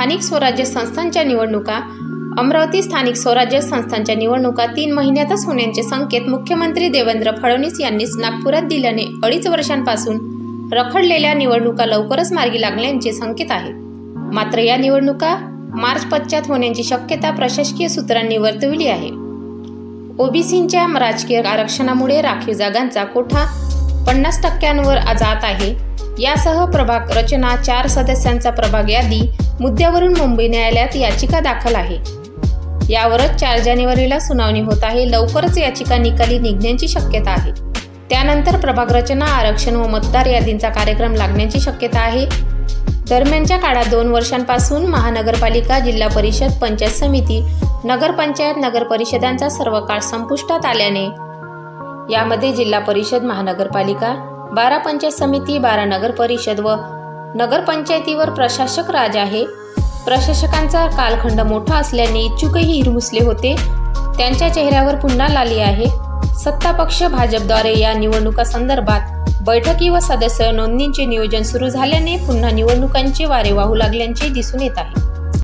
स्थानिक स्वराज्य संस्थांच्या निवडणुका अमरावती स्थानिक स्वराज्य संस्थांच्या निवडणुका तीन महिन्यातच होण्याचे संकेत मुख्यमंत्री देवेंद्र फडणवीस यांनीच नागपुरात दिल्याने अडीच वर्षांपासून रखडलेल्या निवडणुका लवकरच मार्गी लागण्याचे संकेत आहेत. मात्र या निवडणुका मार्च पश्चात होण्याची शक्यता प्रशासकीय सूत्रांनी वर्तविली आहे. ओबीसींच्या राजकीय आरक्षणामुळे राखीव जागांचा कोठा पन्नास टक्क्यांवर जात आहे. यासह प्रभाग रचना चार सदस्यांचा प्रभाग यादी मुद्द्यावरून मुंबई न्यायालयात याचिका दाखल आहे. यावरच चार जानेवारीला सुनावणी होत आहे. लवकरच याचिका निकाली निघण्याची शक्यता आहे. त्यानंतर प्रभाग रचना आरक्षण व मतदार यादींचा कार्यक्रम लागण्याची शक्यता आहे. दरम्यानच्या काळात दोन वर्षांपासून महानगरपालिका जिल्हा परिषद पंचायत समिती नगरपंचायत नगर परिषदांचा सर्व काळ संपुष्टात आल्याने यामध्ये जिल्हा परिषद महानगरपालिका बारा पंचायत समिती बारा नगर परिषद व नगरपंचायतीवर प्रशासक राज आहे. प्रशासकांचा कालखंड मोठा असल्याने इच्छुकही हिरमुसले होते. त्यांच्या चेहऱ्यावर पुन्हा लाली आहे. सत्ता पक्ष भाजपद्वारे या निवडणुका संदर्भात बैठकी व सदस्य नोंदींचे नियोजन सुरू झाल्याने पुन्हा निवडणुकांचे वारे वाहू लागल्याचे दिसून येत आहे.